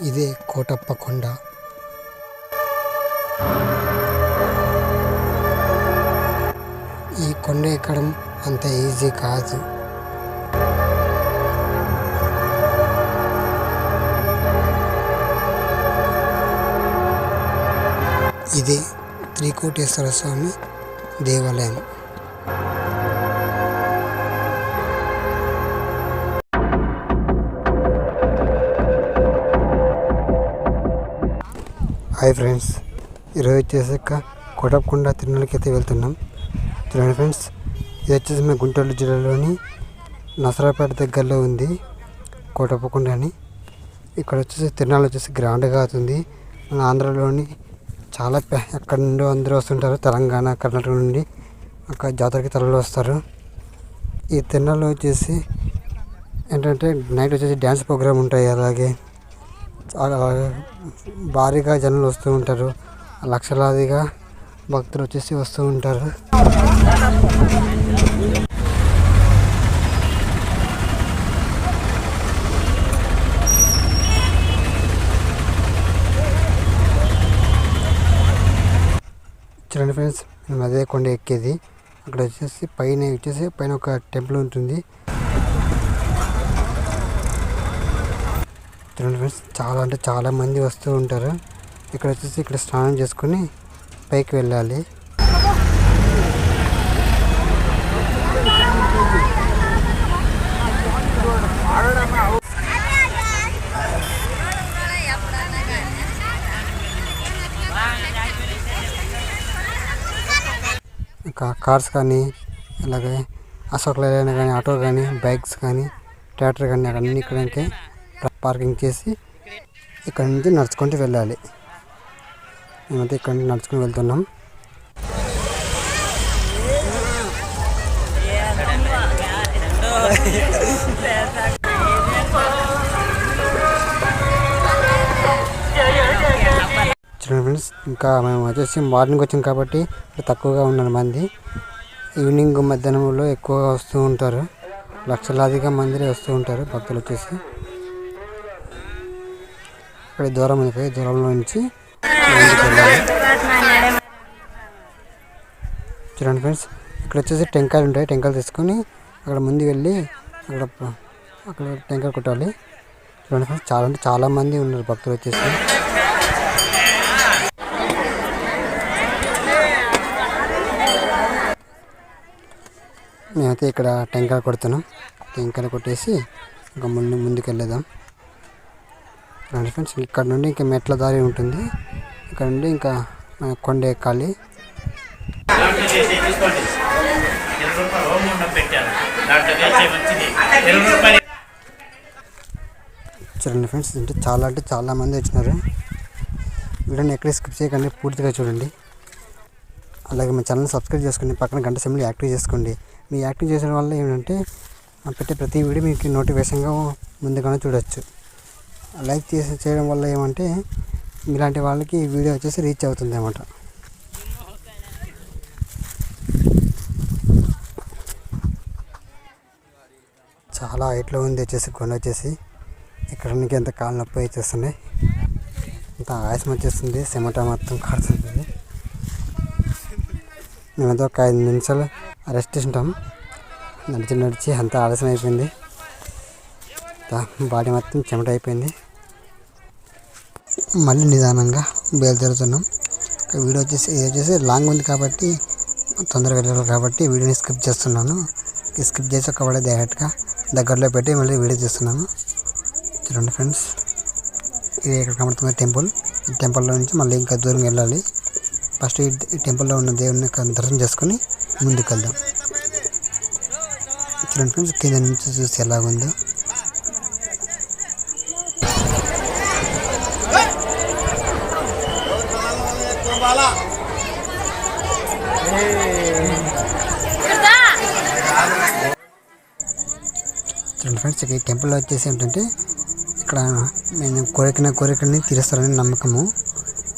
ఇదే కోటప్ప కొండ. ఈ కొండ ఎక్కడం అంత ఈజీ కాదు. ఇది త్రికోటేశ్వర స్వామి దేవాలయం. Hi friends. ఈరోజు వచ్చేసాక కోటప్పకొండ తిరుమలకి అయితే వెళ్తున్నాం. చూడండి ఫ్రెండ్స్ ఇది వచ్చేసి మేము గుంటూరు జిల్లాలోని నసరాపేట దగ్గరలో ఉంది కోటప్పకొండ అని. ఇక్కడ వచ్చేసి తిరునాళ్ళు వచ్చేసి గ్రాండ్గా అవుతుంది. మన ఆంధ్రలోని చాలా ఎక్కడి నుండో అందరూ వస్తుంటారు. తెలంగాణ కర్ణాటక నుండి ఒక జాతరకి తరలి వస్తారు. ఈ తిరునాళ్ళు వచ్చేసి ఏంటంటే నైట్ వచ్చేసి డ్యాన్స్ ప్రోగ్రామ్ ఉంటాయి అలాగే. చాలా భారీగా జనాలు వస్తూ ఉంటారు. లక్షలాదిగా భక్తులు వచ్చేసి వస్తూ ఉంటారు. చూడండి ఫ్రెండ్స్ మేము అదే కొండ ఎక్కేది. అక్కడ వచ్చేసి పైన వచ్చేసి పైన ఒక టెంపుల్ ఉంటుంది. చూడండి ఫ్రెండ్స్ చాలా అంటే చాలా మంది వస్తూ ఉంటారు. ఇక్కడ వచ్చేసి ఇక్కడ స్నానం చేసుకొని పైకి వెళ్ళాలి. ఇంకా కార్స్ కానీ అలాగే అశోక్ లైలాండ్ కానీ ఆటో కానీ బైక్స్ కానీ ట్రాక్టర్ కానీ అన్నీ ఇక్కడికే పార్కింగ్ చేసి ఇక్కడ నుంచి నడుచుకుంటూ వెళ్ళాలి. మేమైతే ఇక్కడ నుంచి నడుచుకుని వెళ్తున్నాం. చూడండి ఫ్రెండ్స్ ఇంకా మేము వచ్చేసి మార్నింగ్ వచ్చాం కాబట్టి తక్కువగా ఉన్నారు మంది. ఈవినింగ్ మధ్యాహ్నంలో ఎక్కువగా వస్తూ ఉంటారు. లక్షలాదిగా మంది వస్తూ ఉంటారు భక్తులు వచ్చేసి. అక్కడ దూరం అయిపోయి దూరంలో నుంచి చూడండి ఫ్రెండ్స్ ఇక్కడ వచ్చేసి టెంకాయలు ఉంటాయి టెంకాయలు తీసుకొని అక్కడ ముందు వెళ్ళి అక్కడ అక్కడ టెంకాయ కొట్టాలి. చూడండి ఫ్రెండ్స్ చాలా అంటే చాలామంది ఉన్నారు భక్తులు వచ్చేసి. మేమైతే ఇక్కడ టెంకాయ కొడుతున్నాం. టెంకాయలు కొట్టేసి ఇంకా ముందు ముందుకు వెళ్ళేదాం రండి ఫ్రెండ్స్ ఇక్కడ నుండి ఇంకా మెట్ల దారి ఉంటుంది. ఇక్కడ నుండి ఇంకా కొండ ఎక్కాలి. చూడండి ఫ్రెండ్స్ అంటే చాలా అంటే చాలా మంది వచ్చినారు. వీడియోని ఎక్కడ స్కిప్ చేయకండి పూర్తిగా చూడండి. అలాగే మా ఛానల్ సబ్స్క్రైబ్ చేసుకోండి పక్కన గంట సెమ్లు యాక్టివ్ చేసుకోండి. మీ యాక్టివ్ చేసిన వల్ల ఏంటంటే పెట్టే ప్రతి వీడియో మీకు నోటిఫికేషన్గా ముందుగానే చూడొచ్చు. లైక్ చేసి చేయడం వల్ల ఏమంటే ఇలాంటి వాళ్ళకి వీడియో వచ్చేసి రీచ్ అవుతుంది అన్నమాట. చాలా హైట్లో ఉంది వచ్చేసి కొండ వచ్చేసి. ఇక్కడ నుంచి ఎంత కాలు నొప్పి వచ్చేస్తున్నాయి. అంత ఆయాసం వచ్చేస్తుంది చెమట మొత్తం కాడుతుంది మేమైతే ఒక ఐదు నిమిషాలు రెస్ట్ ఉంటాం నడిచి నడిచి అంత ఆలస్యం అయిపోయింది. బాడీ మొత్తం చెమట అయిపోయింది. మళ్ళీ నిదానంగా బయలుదేరుతున్నాం. వీడియో వచ్చేసి ఇది వచ్చేసి లాంగ్ ఉంది కాబట్టి తొందరగా వెళ్ళాలి కాబట్టి వీడియోని స్కిప్ చేస్తున్నాను. స్కిప్ చేసి ఒక ఒకవేళ డైరెక్ట్గా దగ్గరలో పెట్టి మళ్ళీ వీడియో చేస్తున్నాను చూడండి ఫ్రెండ్స్ ఇది ఇక్కడ కనబడుతుంది టెంపుల్ ఈ టెంపుల్లో నుంచి మళ్ళీ ఇంకా దూరం వెళ్ళాలి. ఫస్ట్ ఈ టెంపుల్లో ఉన్న దేవుడిని దర్శనం చేసుకుని ముందుకు వెళ్దాం. చూడండి ఫ్రెండ్స్ కింద నుంచి చూసి ఎలాగుందో ఫ్రెండ్స్ ఈ టెంపుల్ వచ్చేసి ఏంటంటే ఇక్కడ నేను కోరికన కోరికని తీరుస్తారని నమ్మకము.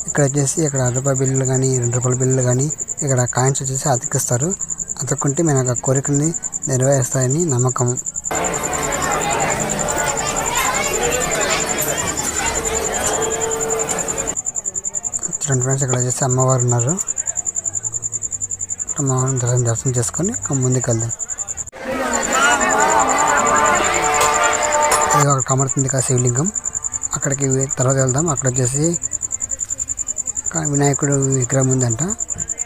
ఇక్కడ వచ్చేసి ఇక్కడ రూపాయి బిల్లులు కానీ రెండు రూపాయల బిల్లులు కానీ ఇక్కడ కాయిన్స్ వచ్చేసి అతికిస్తారు. అతుక్కుంటే మేము ఒక కోరికని నెరవేరుస్తాయని నమ్మకం చూడండి ఫ్రెండ్స్ ఇక్కడ వచ్చేసి అమ్మవారు ఉన్నారు. అమ్మవారిని దర్శనం దర్శనం చేసుకొని ఇక ముందుకు వెళ్దాం అది అక్కడ కమరుతుంది కదా శివలింగం అక్కడికి తర్వాత వెళ్దాం. అక్కడ వచ్చేసి వినాయకుడు విగ్రహం ఉందంట.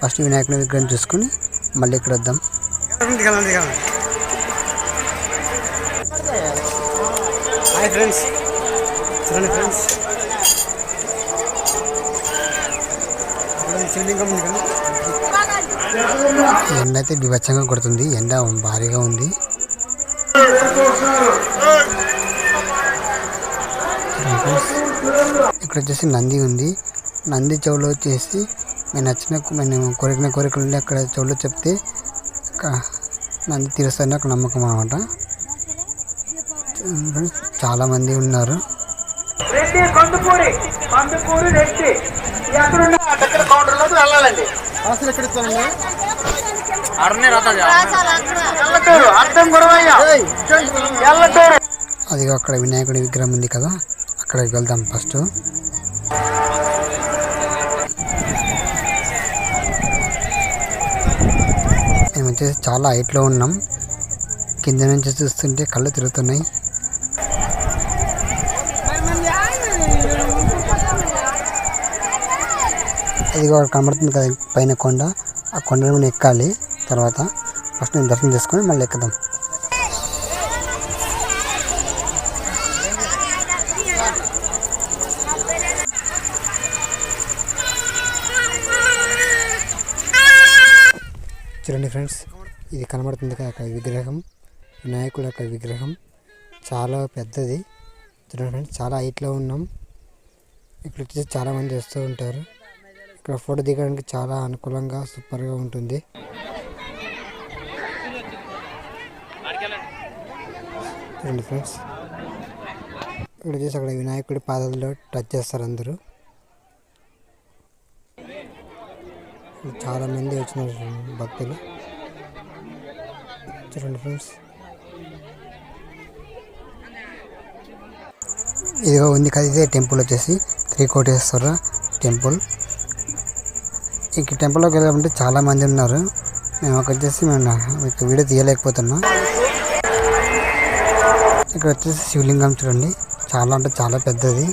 ఫస్ట్ వినాయకుడి విగ్రహం చూసుకొని మళ్ళీ ఇక్కడ వద్దాం. Hi friends. చూడండి ఫ్రెండ్స్. శివలింగం ఉంది కదా. ఎండ అయితే బీభత్సంగా కొడుతుంది. ఎండ భారీగా ఉంది. ఇక్కడ వచ్చేసి నంది ఉంది. నంది చెవులో వచ్చేసి మేము నచ్చిన మేము కోరికన కోరికలు ఉండి అక్కడ చెవులో చెప్తే అక్కడ నంది తీరుస్తారని ఒక నమ్మకం అనమాట చాలా మంది ఉన్నారు. రెడ్డి కందుకూరి కందుకూరి రెడ్డి. ఎక్కడున్నా దగ్గర కౌంటర్లోకి వెళ్ళాలండి. ఎల్లటూరు అర్థం గురవయ్య. ఎల్లటూరు. అది అక్కడ వినాయకుడి విగ్రహం ఉంది కదా అక్కడికి వెళ్దాం ఫస్ట్. మేము వచ్చేసి చాలా హైట్లో ఉన్నాం. కింద నుంచి చూస్తుంటే కళ్ళు తిరుగుతున్నాయి. ఇది కూడా కనబడుతుంది కదా పైన కొండ. ఆ కొండను ఎక్కాలి. తర్వాత ఫస్ట్ నేను దర్శనం చేసుకొని మళ్ళీ ఎక్కుదాం. చూడండి ఫ్రెండ్స్ ఇది కనబడుతుంది కదా అక్కడ విగ్రహం. వినాయకుడు యొక్క విగ్రహం. చాలా పెద్దది. చూడండి ఫ్రెండ్స్ చాలా హైట్లో ఉన్నాం. ఇక్కడ వచ్చేసి చాలా మంది వస్తూ ఉంటారు. ఇక్కడ ఫోటో దిగడానికి చాలా అనుకూలంగా సూపర్గా ఉంటుంది. చూడండి ఫ్రెండ్స్ ఇక్కడ వచ్చేసి అక్కడ వినాయకుడి పాదాల్లో టచ్ చేస్తారు అందరూ. చాలామంది వచ్చినారు భక్తులు. చూడండి ఫ్రెండ్స్. ఇదిగో ఉంది కదా ఇదే టెంపుల్ వచ్చేసి త్రికోటేశ్వర టెంపుల్. ఈ టెంపుల్లోకి వెళ్ళాలంటే చాలామంది ఉన్నారు. మేము అక్కడ వచ్చేసి మేము మీకు వీడియో తీయలేకపోతున్నాం. ఇక్కడ వచ్చేసి శివలింగం చూడండి. చాలా అంటే చాలా పెద్దది.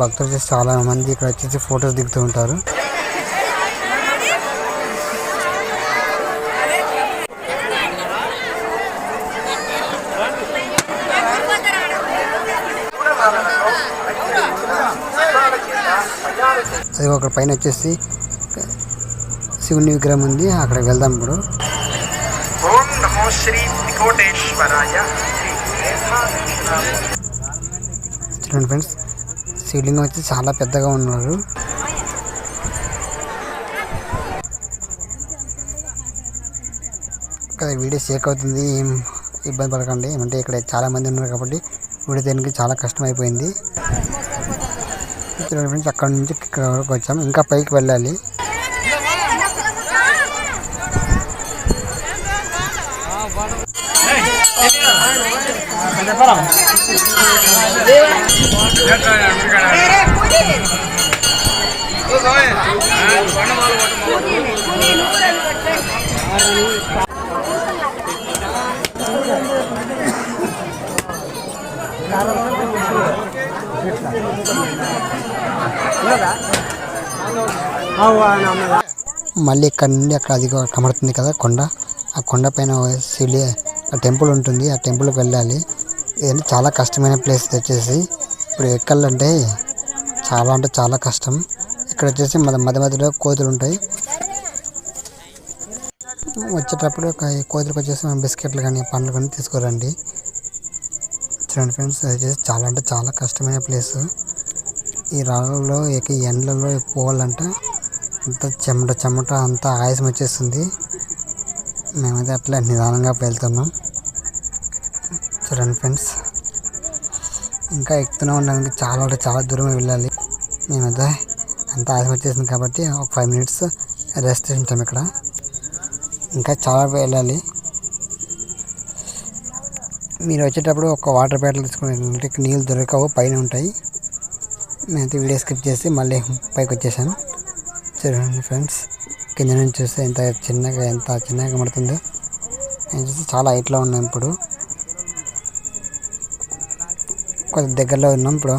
భక్తులు వచ్చేసి చాలా మంది ఇక్కడ వచ్చేసి ఫొటోస్ దిగుతూ ఉంటారు. ఒక పైన వచ్చేసి శివుని విగ్రహం ఉంది. అక్కడికి వెళ్దాం ఇప్పుడు. ఓం నమో శ్రీ త్రికోటేశ్వరాయ చూడండి ఫ్రెండ్స్ శివలింగం వచ్చి చాలా పెద్దగా ఉన్నారు. ఇక్కడ వీడియో షేక్ అవుతుంది. ఏం ఇబ్బంది పడకండి. ఏమంటే ఇక్కడ చాలా మంది ఉన్నారు కాబట్టి వీడియో తీయడానికి చాలా కష్టం అయిపోయింది. చూడండి ఫ్రెండ్స్ అక్కడ నుంచి ఇక్కడ వరకు వచ్చాము ఇంకా పైకి వెళ్ళాలి మళ్ళీ ఇక్కడ నుండి అక్కడ అది కమడుతుంది కదా కొండ. ఆ కొండ పైన శివులి టెంపుల్ ఉంటుంది. ఆ టెంపుల్కి వెళ్ళాలి. ఇదంటే చాలా కష్టమైన ప్లేస్ వచ్చేసి. ఇప్పుడు ఎక్కాలంటే చాలా అంటే చాలా కష్టం. ఇక్కడ వచ్చేసి మన మధ్య మధ్యలో కోతులు ఉంటాయి. వచ్చేటప్పుడు ఒక కోతులకు వచ్చేసి మనం బిస్కెట్లు కానీ పండ్లు కానీ తీసుకురండి. చూడండి ఫ్రెండ్స్ వచ్చేసి చాలా అంటే చాలా కష్టమైన ప్లేస్. ఈ రాళ్ళలో ఇక ఎండలలో పోవాలంటే అంత చెమట చెమట అంత ఆయాసం వచ్చేస్తుంది. మేమైతే అట్లా నిదానంగా వెళ్తున్నాం చూడండి ఫ్రెండ్స్ ఇంకా ఎక్కుతూనే ఉండడానికి చాలా అంటే చాలా దూరం వెళ్ళాలి. మేమైతే అంత ఆయాసం వచ్చేసింది కాబట్టి ఒక ఫైవ్ మినిట్స్ రెస్ట్ ఉంటాం ఇక్కడ. ఇంకా చాలా వెళ్ళాలి. మీరు వచ్చేటప్పుడు ఒక వాటర్ బాటిల్ తీసుకుని నీళ్ళు దొరకవు పైన ఉంటాయి. నేనైతే వీడియో స్కిప్ చేసి మళ్ళీ పైకి వచ్చేసాను చూడండి ఫ్రెండ్స్ కింద నుంచి చూస్తే ఎంత చిన్నగా ఎంత చిన్నగా కనబడుతుందో. నేను చూస్తే చాలా హైట్లో ఉన్నాం ఇప్పుడు. కొంచెం దగ్గరలో ఉన్నాం ఇప్పుడు.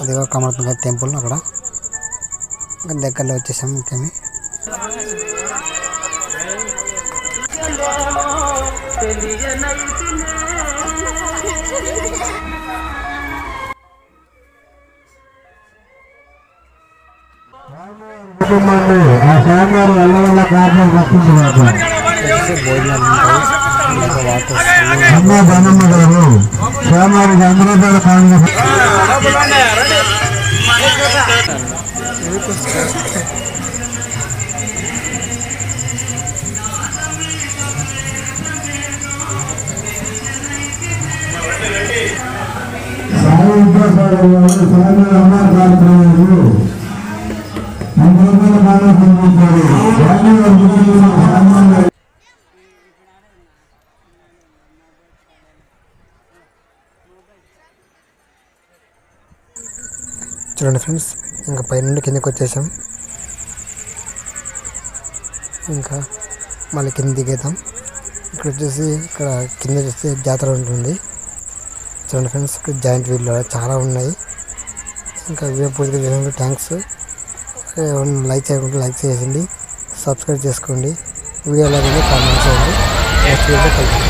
అదిగో కనబడుతుంది కదా టెంపుల్ అక్కడ. దగ్గరలో వచ్చేసాం ఇంకేమి. కుటుంబాన్ని ఆ స్వామివారి వల్ల కారణం వస్తుంది బాబు అమ్మ గారు స్వామివారికి అందరూ కాంగ్రెస్ కారణం విద్యాసాగర్ గారు కార్యక్రమాలు చూడండి ఫ్రెండ్స్ ఇంకా పై నుండి కిందకి వచ్చేసాం. ఇంకా మళ్ళీ కింద దిగేద్దాం. ఇక్కడ వచ్చేసి ఇక్కడ కింద చూస్తే జాతర ఉంటుంది. చూడండి ఫ్రెండ్స్ ఇక్కడ జాయింట్ వీల్ చాలా ఉన్నాయి. ఇంకా వీడియో పూర్తిగా చూసినందుకు థ్యాంక్స్ లైక్ చేయకుండా లైక్ చేయండి. సబ్స్క్రైబ్ చేసుకోండి. వీడియో లాగానే కామెంట్ చేయండి. నెక్స్ట్ వీడియో కలుద్దాం.